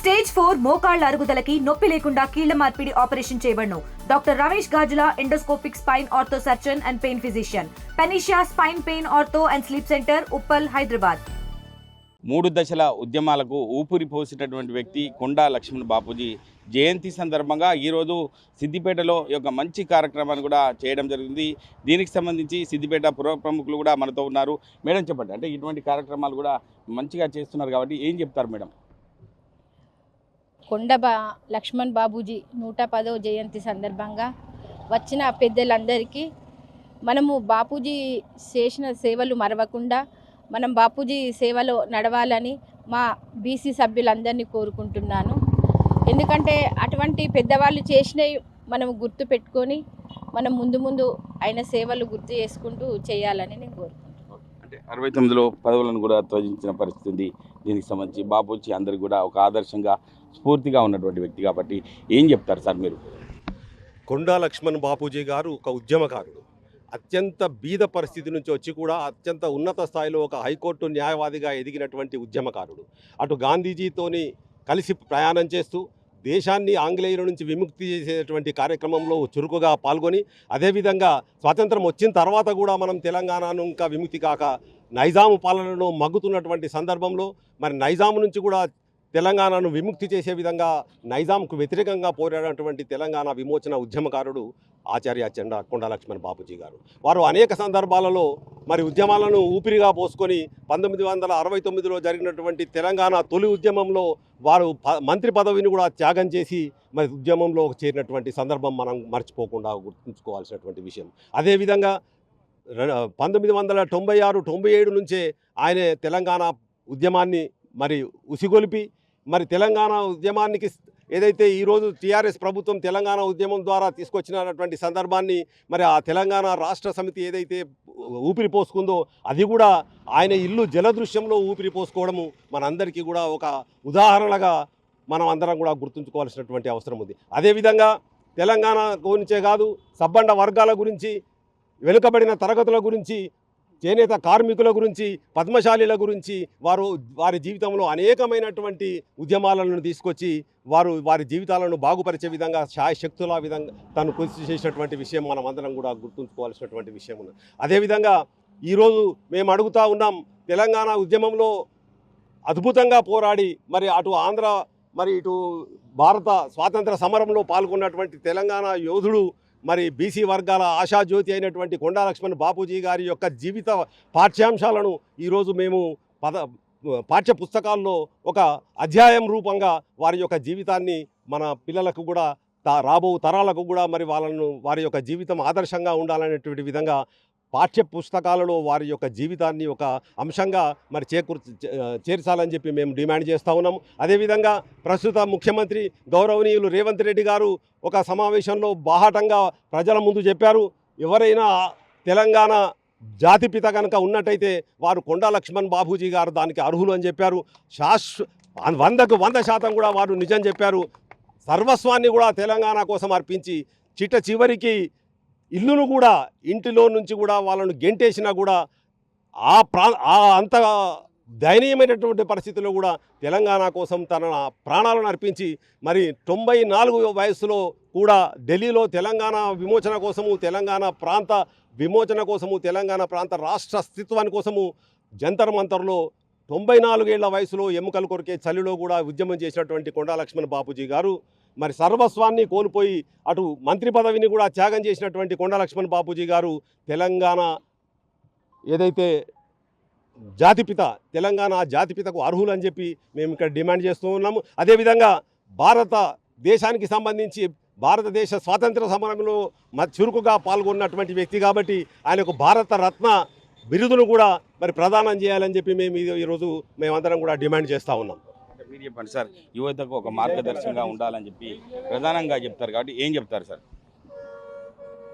Stage four మోకాళ్ళ అరుగుదలకి నొప్పి లేకుండా కీళ్ళ మార్పిడి operation చేయబడను. Doctor Ramesh Gajula endoscopic spine ortho surgeon and pain physician. Panacea spine pain ortho and sleep centre Uppal Hyderabad. మూడు దశల ఉద్యమాలకు ఊపిరి పోసినటువంటి వ్యక్తి కొండా లక్ష్మణ్ బాపూజీ. జయంతి సందర్భంగా ఈరోజు సిద్దిపేటలో యొక్క మంచి కార్యక్రమాన్ని కూడా చేయడం జరిగింది. దీనికి సంబంధించి సిద్దిపేట పుర ప్రముఖులు కూడా మనతో ఉన్నారు. మేడం చెప్పండి అంటే ఇటువంటి కార్యక్రమాలు కూడా మంచిగా చేస్తున్నారు కాబట్టి ఏం చెప్తారు మేడం? కొండబా లక్ష్మణ్ బాబూజీ నూట పదో జయంతి సందర్భంగా వచ్చిన పెద్దలందరికీ మనము బాపూజీ చేసిన సేవలు మరవకుండా మనం బాపూజీ సేవలో నడవాలని మా బీసీ సభ్యులందరినీ కోరుకుంటున్నాను. ఎందుకంటే అటువంటి పెద్దవాళ్ళు చేసినవి మనం గుర్తు పెట్టుకొని మనం ముందు ముందు ఆయన సేవలు గుర్తు చేసుకుంటూ చేయాలని నేను కోరుకుంటున్నాను. అరవై తొమ్మిదిలో పదవులను కూడా త్వజించిన పరిస్థితి ఉంది. దీనికి సంబంధించి బాపూజీ అందరికి కూడా ఒక ఆదర్శంగా స్ఫూర్తిగా ఉన్నటువంటి వ్యక్తి కాబట్టి ఏం చెప్తారు సార్ మీరు? కొండా లక్ష్మణ్ బాపూజీ గారు ఒక ఉద్యమకారుడు. అత్యంత బీద పరిస్థితి నుంచి వచ్చి కూడా అత్యంత ఉన్నత స్థాయిలో ఒక హైకోర్టు న్యాయవాదిగా ఎదిగినటువంటి ఉద్యమకారుడు. అటు గాంధీజీతోని కలిసి ప్రయాణం చేస్తూ దేశాన్ని ఆంగ్లేయుల నుంచి విముక్తి చేసేటువంటి కార్యక్రమంలో చురుకుగా పాల్గొని అదేవిధంగా స్వాతంత్రం వచ్చిన తర్వాత కూడా మనం తెలంగాణను ఇంకా విముక్తి కాక నైజాము పాలనలో మగ్గుతున్నటువంటి సందర్భంలో మరి నైజాము నుంచి కూడా తెలంగాణను విముక్తి చేసే విధంగా నైజాంకు వ్యతిరేకంగా పోరాడినటువంటి తెలంగాణ విమోచన ఉద్యమకారుడు ఆచార్య చెండా కొండా లక్ష్మణ్ బాపూజీ గారు. వారు అనేక సందర్భాలలో మరి ఉద్యమాలను ఊపిరిగా పోసుకొని పంతొమ్మిది వందల అరవై తొమ్మిదిలో జరిగినటువంటి తెలంగాణ తొలి ఉద్యమంలో వారు మంత్రి పదవిని కూడా త్యాగం చేసి మరి ఉద్యమంలో చేరినటువంటి సందర్భం మనం మర్చిపోకుండా గుర్తుంచుకోవాల్సినటువంటి విషయం. అదేవిధంగా పంతొమ్మిది వందల తొంభై ఆరు తొంభై ఏడు నుంచే ఆయన తెలంగాణ ఉద్యమాన్ని మరి ఉసిగొలిపి మరి తెలంగాణ ఉద్యమానికి ఏదైతే ఈరోజు టీఆర్ఎస్ ప్రభుత్వం తెలంగాణ ఉద్యమం ద్వారా తీసుకొచ్చినటువంటి సందర్భాన్ని మరి ఆ తెలంగాణ రాష్ట్ర సమితి ఏదైతే ఊపిరి పోసుకుందో అది కూడా ఆయన ఇల్లు జలదృశ్యంలో ఊపిరి పోసుకోవడము మనందరికీ కూడా ఒక ఉదాహరణగా మనం అందరం కూడా గుర్తుంచుకోవాల్సినటువంటి అవసరం ఉంది. అదేవిధంగా తెలంగాణ గురించే కాదు సబ్బండ వర్గాల గురించి వెనుకబడిన తరగతుల గురించి చేనేత కార్మికుల గురించి పద్మశాలీల గురించి వారు వారి జీవితంలో అనేకమైనటువంటి ఉద్యమాలను తీసుకొచ్చి వారు వారి జీవితాలను బాగుపరిచే విధంగా శాయశక్తుల విధంగా తను కృషి చేసినటువంటి విషయం మనం అందరం కూడా గుర్తుంచుకోవాల్సినటువంటి విషయం ఉన్నది. అదేవిధంగా ఈరోజు మేము అడుగుతా ఉన్నాం తెలంగాణ ఉద్యమంలో అద్భుతంగా పోరాడి మరి అటు ఆంధ్ర మరి ఇటు భారత స్వాతంత్ర సమరంలో పాల్గొన్నటువంటి తెలంగాణ యోధుడు మరి బీసీ వర్గాల ఆశాజ్యోతి అయినటువంటి కొండా లక్ష్మణ్ బాపూజీ గారి యొక్క జీవిత పాఠ్యాంశాలను ఈరోజు మేము పద పాఠ్య పుస్తకాల్లో ఒక అధ్యాయం రూపంగా వారి యొక్క జీవితాన్ని మన పిల్లలకు కూడా తా రాబో తరాలకు కూడా మరి వాళ్ళను వారి యొక్క జీవితం ఆదర్శంగా ఉండాలనేటువంటి విధంగా పాఠ్య పుస్తకాలలో వారి యొక్క జీవితాన్ని ఒక అంశంగా మరి చేకూర్ చేర్చాలని చెప్పి మేము డిమాండ్ చేస్తూ ఉన్నాము అదేవిధంగా ప్రస్తుత ముఖ్యమంత్రి గౌరవనీయులు రేవంత్ రెడ్డి గారు ఒక సమావేశంలో బాహాటంగా ప్రజల ముందు చెప్పారు. ఎవరైనా తెలంగాణ జాతిపిత కనుక ఉన్నట్టయితే వారు కొండా లక్ష్మణ్ బాబూజీ గారు దానికి అర్హులు అని చెప్పారు. శాశ్వ వందకు వంద శాతం కూడా వారు నిజం చెప్పారు. సర్వస్వాన్ని కూడా తెలంగాణ కోసం అర్పించి చిట్ట చివరికి ఇల్లును కూడా ఇంటిలో నుంచి కూడా వాళ్ళను గెంటేసినా కూడా ఆ ప్రా ఆ అంత దయనీయమైనటువంటి పరిస్థితుల్లో కూడా తెలంగాణ కోసం తన ప్రాణాలను అర్పించి మరి తొంభై నాలుగు వయసులో కూడా ఢిల్లీలో తెలంగాణ విమోచన కోసము తెలంగాణ ప్రాంత విమోచన కోసము తెలంగాణ ప్రాంత రాష్ట్ర అస్తిత్వాని కోసము జంతర్ మంతర్లో తొంభై నాలుగేళ్ళ వయసులో ఎముకలు కొరికే చలిలో కూడా ఉద్యమం చేసినటువంటి కొండా లక్ష్మణ్ బాపూజీ గారు మరి సర్వస్వాన్ని కోల్పోయి అటు మంత్రి పదవిని కూడా త్యాగం చేసినటువంటి కొండ లక్ష్మణ్ బాపూజీ గారు తెలంగాణ ఏదైతే జాతిపిత తెలంగాణ జాతిపితకు అర్హులు అని చెప్పి మేము ఇక్కడ డిమాండ్ చేస్తూ ఉన్నాము. అదేవిధంగా భారత దేశానికి సంబంధించి భారతదేశ స్వాతంత్ర సమరంలో మ చురుకుగా పాల్గొన్నటువంటి వ్యక్తి కాబట్టి ఆయనకు భారత రత్న బిరుదును కూడా మరి ప్రదానం చేయాలని చెప్పి మేము ఈరోజు మేమందరం కూడా డిమాండ్ చేస్తూ ఉన్నాం. మీరు చెప్పండి సార్ యువతకు ఒక మార్గదర్శకంగా ఉండాలని చెప్పి ప్రధానంగా చెప్తారు కాబట్టి ఏం చెప్తారు సార్?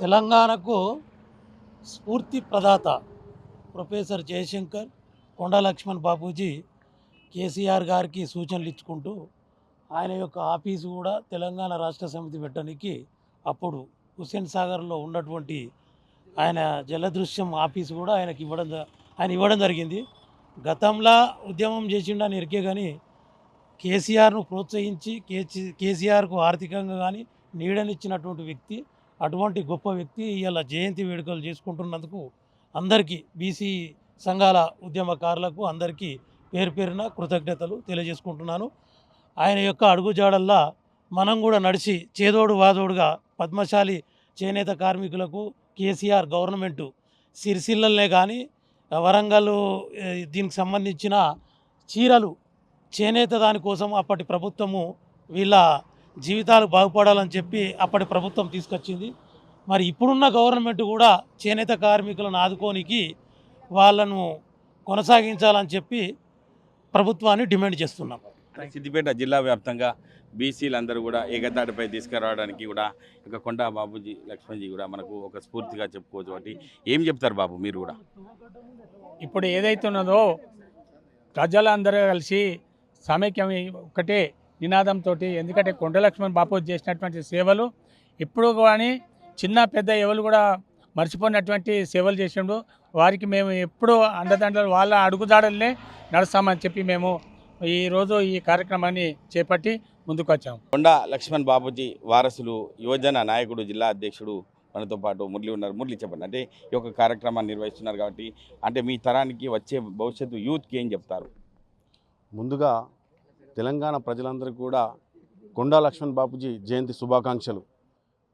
తెలంగాణకు స్ఫూర్తి ప్రదాత ప్రొఫెసర్ జయశంకర్ కొండలక్ష్మణ్ బాపూజీ కేసీఆర్ గారికి సూచనలు ఇచ్చుకుంటూ ఆయన యొక్క ఆఫీసు కూడా తెలంగాణ రాష్ట్ర సమితి పెట్టడానికి అప్పుడు హుస్సేన్ సాగర్లో ఉన్నటువంటి ఆయన జలదృశ్యం ఆఫీసు కూడా ఆయనకి ఇవ్వడం ఆయన ఇవ్వడం జరిగింది. గతంలో ఉద్యమం చేసిండని ఎరికే కానీ కేసీఆర్ను ప్రోత్సహించి కేసీ కేసీఆర్కు ఆర్థికంగా కానీ నీడనిచ్చినటువంటి వ్యక్తి అటువంటి గొప్ప వ్యక్తి ఇవాళ జయంతి వేడుకలు చేసుకుంటున్నందుకు అందరికీ బీసీ సంఘాల ఉద్యమకారులకు అందరికీ పేరు పేరున కృతజ్ఞతలు తెలియజేసుకుంటున్నాను. ఆయన యొక్క అడుగుజాడల్లా మనం కూడా నడిచి చేదోడు వాదోడుగా పద్మశాలి చేనేత కార్మికులకు కేసీఆర్ గవర్నమెంటు సిరిసిల్లలనే కానీ వరంగల్ దీనికి సంబంధించిన చీరలు చేనేత దానికోసం అప్పటి ప్రభుత్వము వీళ్ళ జీవితాలు బాగుపడాలని చెప్పి అప్పటి ప్రభుత్వం తీసుకొచ్చింది. మరి ఇప్పుడున్న గవర్నమెంట్ కూడా చేనేత కార్మికులను ఆదుకోనికి వాళ్ళను కొనసాగించాలని చెప్పి ప్రభుత్వాన్ని డిమాండ్ చేస్తున్నాం. సిద్దిపేట జిల్లా వ్యాప్తంగా బీసీలందరూ కూడా ఏకతాటిపై తీసుకురావడానికి కూడా ఇక కొండా బాబుజీ లక్ష్మణ్జీ కూడా మనకు ఒక స్ఫూర్తిగా చెప్పుకోవచ్చు. కాబట్టి ఏం చెప్తారు బాబు మీరు కూడా? ఇప్పుడు ఏదైతే ఉన్నదో ప్రజలందరూ కలిసి సమైక్యం ఒకటే నినాదంతో ఎందుకంటే కొండ లక్ష్మణ్ బాపు చేసినటువంటి సేవలు ఇప్పుడు కానీ చిన్న పెద్ద ఎవరు కూడా మర్చిపోయినటువంటి సేవలు చేసిండు. వారికి మేము ఎప్పుడూ అండదండలు వాళ్ళ అడుగుదాడలనే నడుస్తామని చెప్పి మేము ఈరోజు ఈ కార్యక్రమాన్ని చేపట్టి ముందుకు వచ్చాము కొండ లక్ష్మణ్ బాబుజీ వారసులు యువజన నాయకుడు జిల్లా అధ్యక్షుడు మనతో పాటు మురళి ఉన్నారు. మురళి చెప్పండి అంటే ఈ యొక్క కార్యక్రమాన్ని నిర్వహిస్తున్నారు కాబట్టి అంటే మీ తరానికి వచ్చే భవిష్యత్తు యూత్కి ఏం చెప్తారు? ముందుగా తెలంగాణ ప్రజలందరికీ కూడా కొండా లక్ష్మణ్ బాపూజీ జయంతి శుభాకాంక్షలు.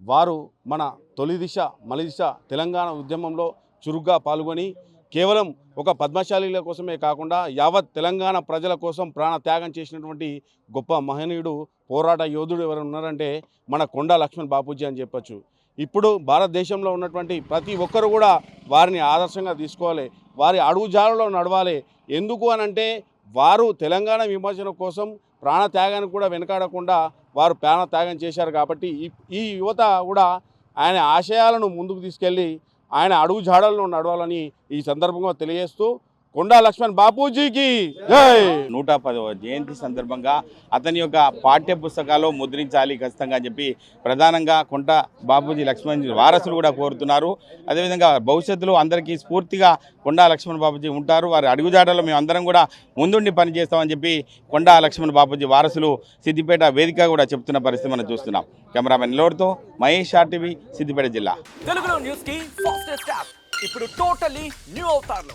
వారు మన తొలి దిశ మలిదిశ తెలంగాణ ఉద్యమంలో చురుగ్గా పాల్గొని కేవలం ఒక పద్మశాలీల కోసమే కాకుండా యావత్ తెలంగాణ ప్రజల కోసం ప్రాణ త్యాగం చేసినటువంటి గొప్ప మహనీయుడు పోరాట యోధుడు ఎవరు ఉన్నారంటే మన కొండా లక్ష్మణ్ బాపూజీ అని చెప్పొచ్చు. ఇప్పుడు భారతదేశంలో ఉన్నటువంటి ప్రతి ఒక్కరు కూడా వారిని ఆదర్శంగా తీసుకోవాలి వారి అడుగుజాలలో నడవాలి. ఎందుకు అనంటే వారు తెలంగాణ విమోచన కోసం ప్రాణ త్యాగానికి కూడా వెనకాడకుండా వారు ప్రాణ త్యాగం చేశారు కాబట్టి ఈ- ఈ యువత కూడా ఆయన ఆశయాలను ముందుకు తీసుకెళ్ళి ఆయన అడుగు జాడల్లో నడవాలని ఈ సందర్భంగా తెలియజేస్తూ కొండా లక్ష్మణ్ బాపూజీకి. జై. నూట పదవ జయంతి సందర్భంగా అతని యొక్క పాఠ్య పుస్తకాలు ముద్రించాలి ఖచ్చితంగా అని చెప్పి ప్రధానంగా కొంట బాపూజీ లక్ష్మణ్ వారసులు కూడా కోరుతున్నారు. అదేవిధంగా భవిష్యత్తులో అందరికీ స్ఫూర్తిగా కొండా లక్ష్మణ్ బాపూజీ ఉంటారు. వారి అడుగుజాడలో మేము అందరం కూడా ముందుండి పనిచేస్తామని చెప్పి కొండా లక్ష్మణ్ బాపూజీ వారసులు సిద్దిపేట వేదిక కూడా చెప్తున్న పరిస్థితి మనం చూస్తున్నాం. కెమెరామెన్ లోడ్తో మహేష్ ఆర్టీవీ సిద్దిపేట జిల్లా. తెలుగులో న్యూస్కి ఫాస్టెస్ట్ యాప్. ఇప్పుడు టోటలీ న్యూ అవుతారులో.